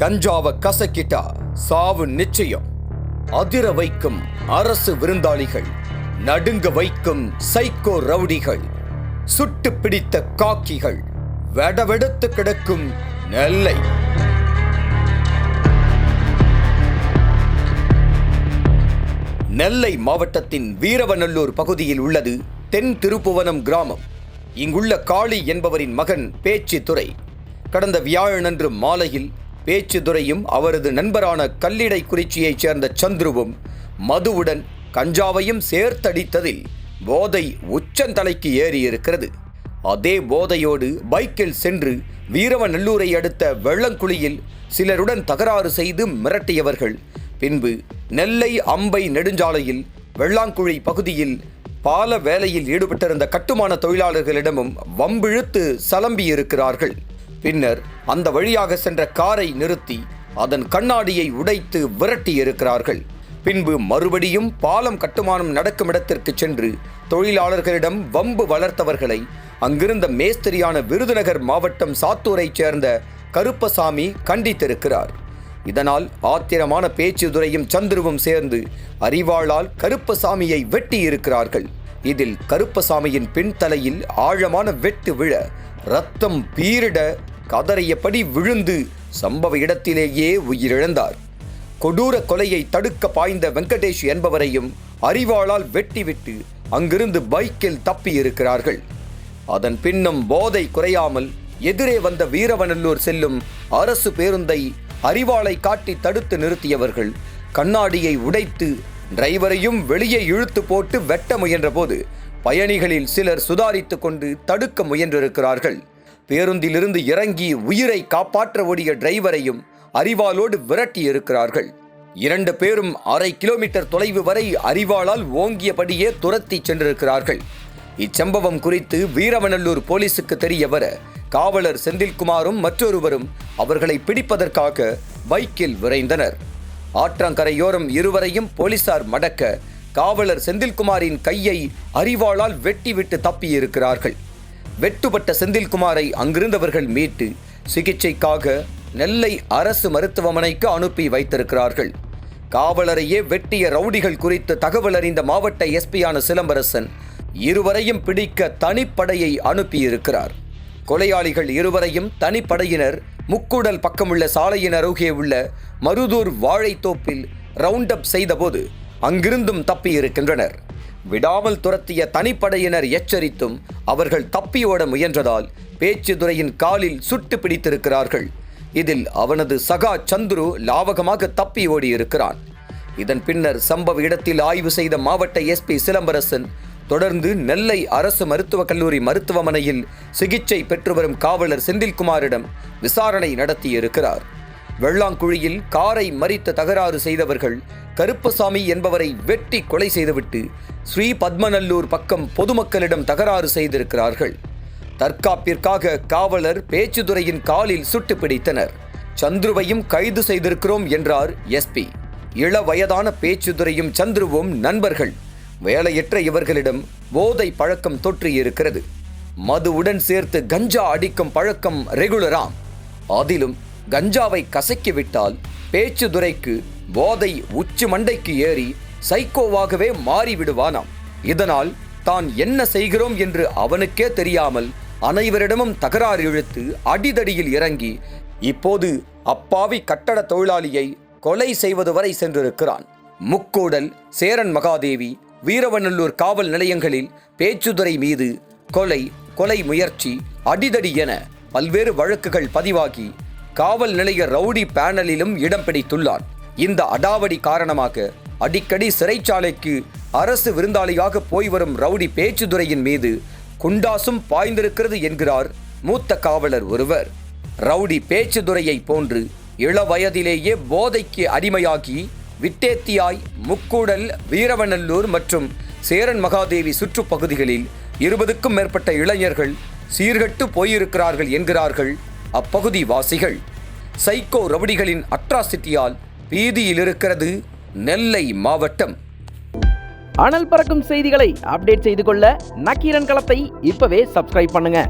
கஞ்சாவ கசக்கிட்டா சாவு நிச்சயம். அதிர வைக்கும் அரசு விருந்தாளிகள் நடுங்க வைக்கும் சைக்கோ ரவுடிகள் சுட்டு பிடித்த காக்கிகள் வெடவெடுத்து கிடக்கும் நெல்லை. நெல்லை மாவட்டத்தின் வீரவநல்லூர் பகுதியில் உள்ளது தென் திருப்புவனம் கிராமம். இங்குள்ள காளி என்பவரின் மகன் பேச்சு துறை கடந்த வியாழனன்று மாலையில் பேச்சுத்துறையும் அவரது நண்பரான கல்லிடை குறிச்சியைச் சேர்ந்த சந்துருவும் மதுவுடன் கஞ்சாவையும் சேர்த்தடித்ததில் போதை உச்சந்தலைக்கு ஏறியிருக்கிறது. அதே போதையோடு பைக்கில் சென்று வீரவநல்லூரை அடுத்த வெள்ளங்குழியில் சிலருடன் தகராறு செய்து மிரட்டியவர்கள். பின்பு நெல்லை அம்பை நெடுஞ்சாலையில் வெள்ளாங்குழி பகுதியில் பால வேலையில் ஈடுபட்டிருந்த கட்டுமான தொழிலாளர்களிடமும் வம்பிழுத்து சலம்பியிருக்கிறார்கள். பின்னர் அந்த வழியாக சென்ற காரை நிறுத்தி அதன் கண்ணாடியை உடைத்து விரட்டியிருக்கிறார்கள் பின்பு மறுபடியும் பாலம் கட்டுமானம் நடக்கும் இடத்திற்கு சென்று தொழிலாளர்களிடம் வம்பு வளர்த்தவர்களை அங்கிருந்த மேஸ்திரியான விருதுநகர் மாவட்டம் சாத்தூரைச் சேர்ந்த கருப்பசாமி கண்டித்திருக்கிறார். இதனால் ஆத்திரமான பேச்சுதுரையும் சந்துருவும் சேர்ந்து அறிவாளால் கருப்பசாமியை வெட்டி இருக்கிறார்கள் இதில் கருப்பசாமியின் பின்தலையில் ஆழமான வெட்டு விழ ரத்தம் பீரிட கதறியபடி விழுந்து சம்பவ இடத்திலேயே உயிரிழந்தார். கொடூர கொலையை தடுக்க பாய்ந்த வெங்கடேஷ் என்பவரையும் அறிவாளால் வெட்டிவிட்டு அங்கிருந்து பைக்கில் தப்பியிருக்கிறார்கள். அதன் பின்னும் போதை குறையாமல் எதிரே வந்த வீரவநல்லூர் செல்லும் அரசு பேருந்தை அறிவாளை காட்டி தடுத்து நிறுத்தியவர்கள் கண்ணாடியை உடைத்து டிரைவரையும் வெளியே இழுத்து போட்டு வெட்ட முயன்றபோது பயணிகளில் சிலர் சுதாரித்து கொண்டு தடுக்க முயன்றிருக்கிறார்கள். பேருந்திலிருந்து இறங்கி உயிரை காப்பாற்ற ஓடிய டிரைவரையும் அறிவாலோடு விரட்டி இருக்கிறார்கள். இரண்டு பேரும் அரை கிலோமீட்டர் தொலைவு வரை அறிவாளால் ஓங்கியபடியே துரத்தி சென்றிருக்கிறார்கள். இச்சம்பவம் குறித்து வீரவநல்லூர் போலீசுக்கு தெரிய வர காவலர் செந்தில்குமாரும் மற்றொருவரும் அவர்களை பிடிப்பதற்காக பைக்கில் விரைந்தனர். ஆற்றங்கரையோரம் இருவரையும் போலீசார் மடக்க காவலர் செந்தில்குமாரின் கையை அறிவாளால் வெட்டிவிட்டு தப்பியிருக்கிறார்கள். வெட்டுப்பட்ட செந்தில்குமாரை அங்கிருந்தவர்கள் மீட்டு சிகிச்சைக்காக நெல்லை அரசு மருத்துவமனைக்கு அனுப்பி வைத்திருக்கிறார்கள். காவலரையே வெட்டிய ரவுடிகள் குறித்து தகவல் அறிந்த மாவட்ட எஸ்பியான சிலம்பரசன் இருவரையும் பிடிக்க தனிப்படையை அனுப்பியிருக்கிறார். கொலையாளிகள் இருவரையும் தனிப்படையினர் முக்கூடல் பக்கமுள்ள சாலையின் அருகே உள்ள மருதூர் வாழைத்தோப்பில் ரவுண்டப் செய்தபோது அங்கிருந்தும் தப்பியிருக்கின்றனர். விடாமல் துரத்திய தனிப்படையினர் எச்சரித்தும் அவர்கள் தப்பியோட முயன்றதால் பேச்சுதுரையின் காலில் சுட்டு பிடித்திருக்கிறார்கள். இதில் அவனது சகா சந்துரு லாவகமாக தப்பி ஓடியிருக்கிறான். இதன் பின்னர் சம்பவ இடத்தில் ஆய்வு செய்த மாவட்ட எஸ்பி சிலம்பரசன் தொடர்ந்து நெல்லை அரசு மருத்துவக் கல்லூரி மருத்துவமனையில் சிகிச்சை பெற்று வரும் காவலர் செந்தில்குமாரிடம் விசாரணை நடத்தியிருக்கிறார். வெள்ளாங்குழியில் காரை மறித்து தகராறு செய்தவர்கள் கருப்பசாமி என்பவரை வெட்டி கொலை செய்துவிட்டு ஸ்ரீ பத்மநல்லூர் பக்கம் பொதுமக்களிடம் தகராறு செய்திருக்கிறார்கள். தற்காப்பிற்காக காவலர் பேச்சுதுரையின் காலில் சுட்டு பிடித்தனர். சந்துருவையும் கைது செய்திருக்கிறோம் என்றார் எஸ்பி இள வயதான பேச்சுதுரையும் சந்துருவும் நண்பர்கள். வேலையற்ற இவர்களிடம் போதை பழக்கம் தொற்றியிருக்கிறது. மதுவுடன் சேர்த்து கஞ்சா அடிக்கும் பழக்கம் ரெகுலராம். அதிலும் கஞ்சாவை கசக்கிவிட்டால் பேச்சுதுரைக்கு போதை உச்சி மண்டைக்கு ஏறி சைக்கோவாகவே மாறிவிடுவானாம். இதனால் தான் என்ன செய்கிறோம் என்று அவனுக்கே தெரியாமல் அனைவரிடமும் தகராறு இழுத்து அடிதடியில் இறங்கி இப்போது அப்பாவி கட்டட தொழிலாளியை கொலை செய்வது வரை சென்றிருக்கிறான். முக்கூடல் சேரன் மகாதேவி வீரவநல்லூர் காவல் நிலையங்களில் பேச்சுதுரை மீது கொலை கொலை முயற்சி அடிதடி என பல்வேறு வழக்குகள் பதிவாகி காவல் நிலைய ரவுடி பேனலிலும் இடம் பிடித்துள்ளான். இந்த அடாவடி காரணமாக அடிக்கடி சிறைச்சாலைக்கு அரசு விருந்தாளியாக போய் வரும் ரவுடி பேச்சுதுரையின் மீது குண்டாசும் பாய்ந்திருக்கிறது என்கிறார் மூத்த காவலர் ஒருவர். ரவுடி பேச்சுதுரையை போன்று இள வயதிலேயே போதைக்கு அடிமையாகி விட்டேத்தியாய் முக்கூடல் வீரவநல்லூர் மற்றும் சேரன் மகாதேவி சுற்றுப்பகுதிகளில் இருபதுக்கும் மேற்பட்ட இளைஞர்கள் சீர்கட்டு போயிருக்கிறார்கள் என்கிறார்கள் அப்பகுதி வாசிகள் சைக்கோ ரவுடிகளின் அட்ராசிட்டியால் பீதியில் இருக்கிறது நெல்லை மாவட்டம். அனல் பறக்கும் செய்திகளை அப்டேட் செய்து கொள்ள நக்கீரன் களத்தை இப்பவே சப்ஸ்கிரைப் பண்ணுங்க.